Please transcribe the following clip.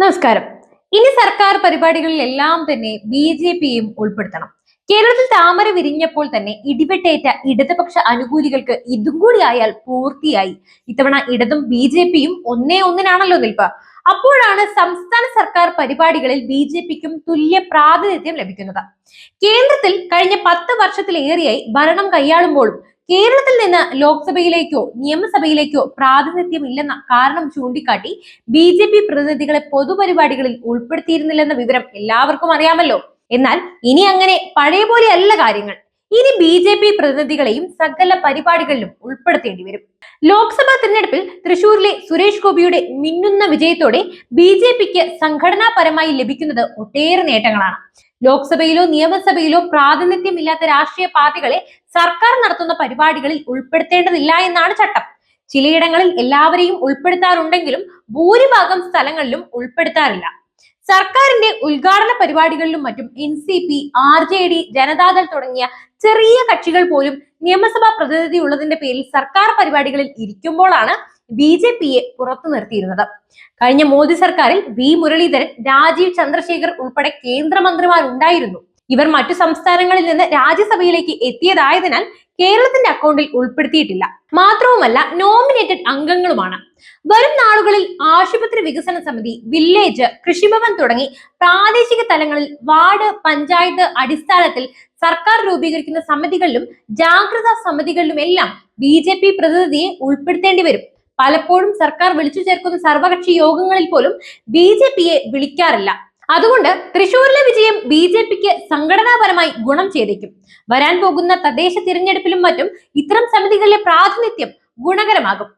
നമസ്കാരം. ഇനി സർക്കാർ പരിപാടികളിലെല്ലാം തന്നെ ബി ജെ പിയും ഉൾപ്പെടുത്തണം. കേരളത്തിൽ താമര വിരിഞ്ഞപ്പോൾ തന്നെ ഇടിവെട്ടേറ്റ ഇടതുപക്ഷ അനുകൂലികൾക്ക് ഇതും കൂടി ആയാൽ പൂർത്തിയായി. ഇത്തവണ ഇടതും ബി ജെ പിയും ഒന്നേ ഒന്നിനാണല്ലോ നിൽപ്പ്. അപ്പോഴാണ് സംസ്ഥാന സർക്കാർ പരിപാടികളിൽ ബി ജെ പിക്കും തുല്യ പ്രാതിനിധ്യം ലഭിക്കുന്നത്. കേന്ദ്രത്തിൽ കഴിഞ്ഞ പത്ത് വർഷത്തിലേറെയായി ഭരണം കൈയാളുമ്പോഴും കേരളത്തിൽ നിന്ന് ലോക്സഭയിലേക്കോ നിയമസഭയിലേക്കോ പ്രാതിനിധ്യമില്ലെന്ന കാരണം ചൂണ്ടിക്കാട്ടി ബി ജെ പി പ്രതിനിധികളെ പൊതുപരിപാടികളിൽ ഉൾപ്പെടുത്തിയിരുന്നില്ലെന്ന വിവരം എല്ലാവർക്കും അറിയാമല്ലോ. എന്നാൽ ഇനി അങ്ങനെ പഴയ പോലെയല്ല കാര്യങ്ങൾ. ഇനി ബി ജെ പി പ്രതിനിധികളെയും സകല പരിപാടികളിലും ഉൾപ്പെടുത്തേണ്ടി വരും. ലോക്സഭാ തിരഞ്ഞെടുപ്പിൽ തൃശൂരിലെ സുരേഷ് ഗോപിയുടെ മിന്നുന്ന വിജയത്തോടെ ബി ജെ പിക്ക് സംഘടനാപരമായി ലഭിക്കുന്നത് ഒട്ടേറെ നേട്ടങ്ങളാണ്. ലോക്സഭയിലോ നിയമസഭയിലോ പ്രാതിനിധ്യമില്ലാത്ത രാഷ്ട്രീയ പാർട്ടികളെ സർക്കാർ നടത്തുന്ന പരിപാടികളിൽ ഉൾപ്പെടുത്തേണ്ടതില്ല എന്നാണ് ചട്ടം. ചിലയിടങ്ങളിൽ എല്ലാവരെയും ഉൾപ്പെടുത്താറുണ്ടെങ്കിലും ഭൂരിഭാഗം സ്ഥലങ്ങളിലും ഉൾപ്പെടുത്താറില്ല. സർക്കാരിന്റെ ഉദ്ഘാടന പരിപാടികളിലും മറ്റും N C P R J D Janata Dal തുടങ്ങിയ ചെറിയ കക്ഷികൾ പോലും നിയമസഭാ പ്രതിനിധി ഉള്ളതിന്റെ പേരിൽ സർക്കാർ പരിപാടികളിൽ ഇരിക്കുമ്പോഴാണ് ബി ജെ പിയെ പുറത്തു നിർത്തിയിരുന്നത്. കഴിഞ്ഞ മോദി സർക്കാരിൽ വി മുരളീധരൻ രാജീവ് ചന്ദ്രശേഖർ ഉൾപ്പെടെ കേന്ദ്രമന്ത്രിമാരുണ്ടായിരുന്നു. ഇവർ മറ്റു സംസ്ഥാനങ്ങളിൽ നിന്ന് രാജ്യസഭയിലേക്ക് എത്തിയതായതിനാൽ കേരളത്തിന്റെ അക്കൗണ്ടിൽ ഉൾപ്പെടുത്തിയിട്ടില്ല. മാത്രവുമല്ല നോമിനേറ്റഡ് അംഗങ്ങളുമാണ്. വരും നാളുകളിൽ ആശുപത്രി വികസന സമിതി വില്ലേജ് കൃഷിഭവൻ തുടങ്ങി പ്രാദേശിക തലങ്ങളിൽ വാർഡ് പഞ്ചായത്ത് അടിസ്ഥാനത്തിൽ സർക്കാർ രൂപീകരിക്കുന്ന സമിതികളിലും ജാഗ്രതാ സമിതികളിലും എല്ലാം ബി ജെ പി പ്രതിനിധിയെ ഉൾപ്പെടുത്തേണ്ടി വരും. പലപ്പോഴും സർക്കാർ വിളിച്ചു ചേർക്കുന്ന സർവകക്ഷി യോഗങ്ങളിൽ പോലും ബി ജെ പിയെ വിളിക്കാറില്ല. അതുകൊണ്ട് തൃശൂരിലെ വിജയം ബി ജെ പിക്ക് സംഘടനാപരമായി ഗുണം ചെയ്തേക്കും. വരാൻ പോകുന്ന തദ്ദേശ തിരഞ്ഞെടുപ്പിലും മറ്റും ഇത്തരം സമിതികളിലെ പ്രാതിനിധ്യം ഗുണകരമാകും.